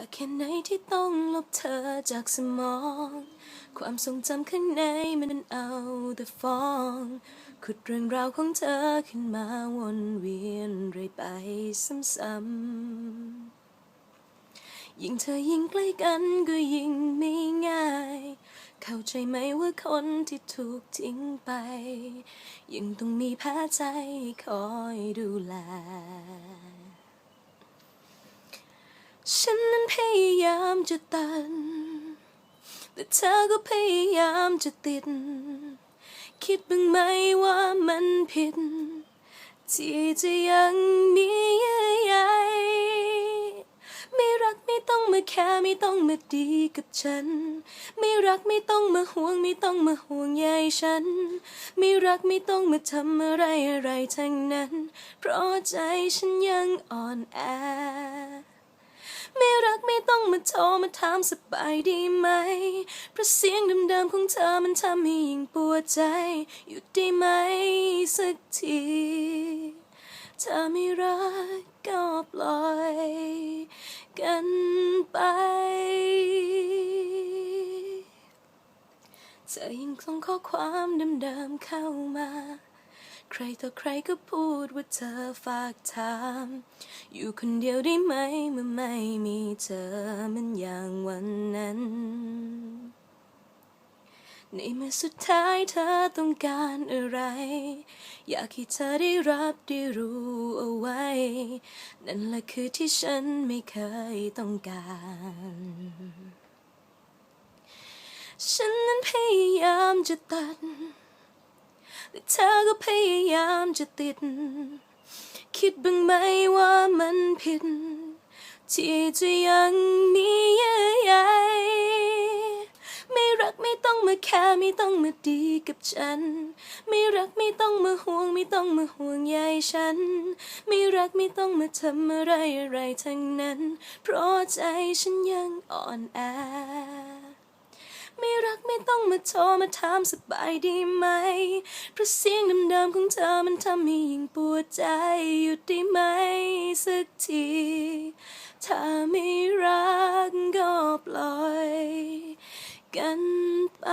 ากแค่ไหนที่ต้องลบเธอจากสมอง ความทรงจำข้างในมันเอาแต่ฟ้อง ขุดเรื่องราวของเธอขึ้นมาวนเวียนเรื่อยไปซ้ำๆยิ่งเธอยิ่งใกล้กันก็ยิ่งไม่ง่าย เข้าใจไหมว่าคนที่ถูกทิ้งไป ยังต้องมีแพ้ใจคอยดูแลฉันนั้น พยายามจะตัน แต่เธอก็พยายามจะติด คิดบ้างไหมว่ามันผิด ที่จะยังมีเยื่อใยไม่รักไม่ต้องมาแค่ไม่ต้องมาดีกับฉัน ไม่รักไม่ต้องมาห่วงไม่ต้องมาห่วงใยฉัน ไม่รักไม่ต้องมาทำอะไรอะไรทั้งนั้น เพราะใจฉันยังอ่อนแอ ไม่รักไม่ต้องมา โทรมาถามสบายดีไหม เพราะเสียงเดิมๆของเธอมันทำให้ยิ่งปวดใจ หยุดได้ไหมสักทีถ้าไม่รักก็ปล่อยกันไป เธอยังส่งข้อความเดิมๆเข้ามา ใครต่อใครก็พูดว่าเธอฝากถาม อยู่คนเดียวได้ไหมเมื่อไม่มีเธอเหมันอย่างวันนั้น ในเมื่อสุดท้ายเธอต้องการอะไร อยากให้เธอได้รับได้รู้เอาไว้ นั่นแหละคือที่ฉันไม่เคยต้องการฉันนั้นพยายามจะตัด แต่เธอก็พยายามจะติด คิดบ้างไหมว่ามันผิด ที่จะยังมีเยื่อใยไม่รักไม่ต้องมาแค่ไม่ต้องมาดีกับฉัน ไม่รักไม่ต้องมาห่วงไม่ต้องมาห่วงใยฉัน ไม่รักไม่ต้องมาทำอะไรอะไรทั้งนั้น เพราะใจฉันยังอ่อนแอไม่รัก มาโทรมาถามสบายดีไหม เพราะเสียงเดิมๆของเธอมันทำให้ยิ่งปวดใจหยุดได้ไหมสักที ถ้าไม่รักก็ปล่อยกันไป